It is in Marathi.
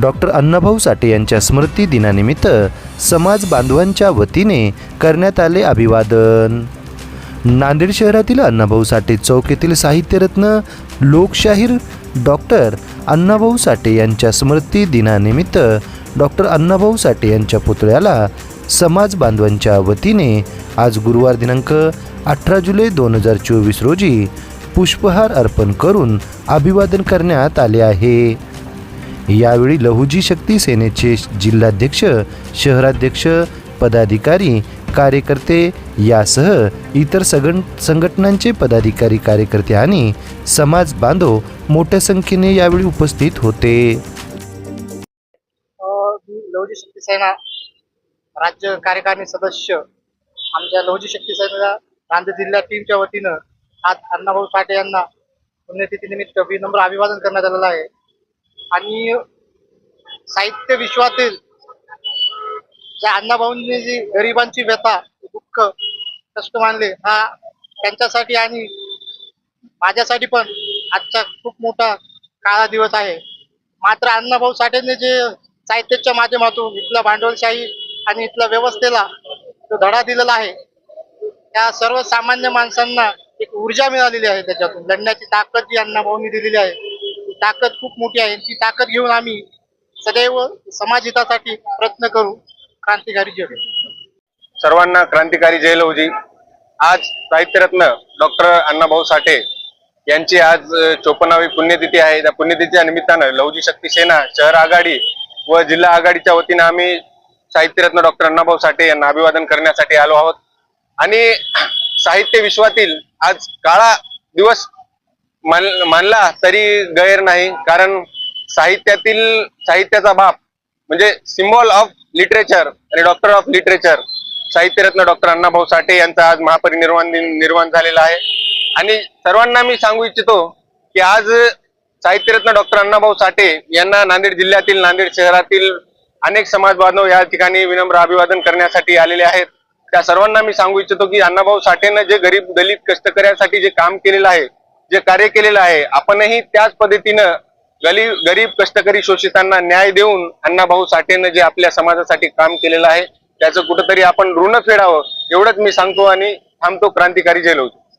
डॉक्टर अण्णाभाऊ साठे यांच्या स्मृती दिनानिमित्त समाज बांधवांच्या वतीने करण्यात आले अभिवादन. नांदेड शहरातील अण्णाभाऊ साठे चौक येथील साहित्यरत्न लोकशाहीर डॉक्टर अण्णाभाऊ साठे यांच्या स्मृती दिनानिमित्त डॉक्टर अण्णाभाऊ साठे यांच्या पुतळ्याला समाज बांधवांच्या वतीने आज गुरुवार दिनांक अठरा जुलै दोन हजार चोवीस रोजी पुष्पहार अर्पण करून अभिवादन करण्यात आले आहे. यावेळी लहुजी शक्ती सेनेचे जिल्हाध्यक्ष शहराध्यक्ष पदाधिकारी कार्यकर्ते यासह इतर सगण संघटनांचे पदाधिकारी कार्यकर्ते आणि समाज बांधव मोठ्या संख्येने यावेळी उपस्थित होते. अ, लवजी शक्ती सेना राज्य कार्यकारिणी सदस्य आमच्या लवजी शक्ती सेनेला नांदेड जिल्हा टीमच्या वतीनं आज अण्णाभाऊ साठे यांना पुण्यतिथीनिमित्त विनम्र अभिवादन करण्यात आलेलं आहे. आणि साहित्य विश्वातील ज्या अण्णाभाऊंनी जी गरिबांची व्यथा दुःख कष्ट मानले हा त्यांच्यासाठी आणि माझ्यासाठी पण आजचा खूप मोठा काळा दिवस आहे. मात्र अण्णाभाऊ साठेंनी जे साहित्याच्या माध्यमातून इथला भांडवलशाही आणि इथल्या व्यवस्थेला जो धडा दिलेला आहे त्या सर्वसामान्य माणसांना एक ऊर्जा मिळालेली आहे त्याच्यातून. लढण्याची ताकद जी अण्णाभाऊंनी दिलेली आहे ताकद खूप मोठी आहे. ती ताकद घेऊन आम्ही सदैव समाजहितासाठी प्रयत्न करू. क्रांतिकारी जग. सर्वांना क्रांतिकारी जय लवजी आज साहित्यरत्न डॉक्टर अण्णाभाऊ साठे यांची आज चोपन्नावी पुण्यतिथी आहे. त्या पुण्यतिथीच्या निमित्तानं लवजी शक्ती सेना शहर आघाडी व जिल्हा आघाडीच्या वतीनं आम्ही साहित्यरत्न डॉक्टर अण्णाभाऊ साठे यांना अभिवादन करण्यासाठी आलो आहोत. आणि साहित्य विश्वातील आज काळा दिवस मानला तरी गैर नाही कारण साहित्यातील साहित्याचा बाप म्हणजे सिम्बॉल ऑफ लिटरेचर आणि डॉक्टर ऑफ लिटरेचर साहित्यरत्न डॉक्टर अण्णाभाऊ साठे यांचा आज महापरिनिर्वाण दिन निर्माण झालेला आहे. आणि सर्वांना मी सांगू इच्छितो की आज साहित्यरत्न डॉक्टर अण्णाभाऊ साठे यांना नांदेड जिल्ह्यातील नांदेड शहरातील अनेक समाज बांधव या ठिकाणी विनम्र अभिवादन करण्यासाठी आलेले आहेत. त्या सर्वांना मी सांगू इच्छितो की अण्णाभाऊ साठेनं जे गरीब दलित कष्टकऱ्यांसाठी जे काम केलेलं आहे जे कार्य केलेलं आहे आपणही त्याच पद्धतीनं गरीब गरीब कष्टकरी शोषितांना न्याय देऊन अण्णाभाऊ साठेनं जे आपल्या समाजासाठी काम केलेलं आहे त्याचं कुठंतरी आपण ऋण फेडावं एवढंच मी सांगतो आणि थांबतो क्रांतिकारी जय लवजी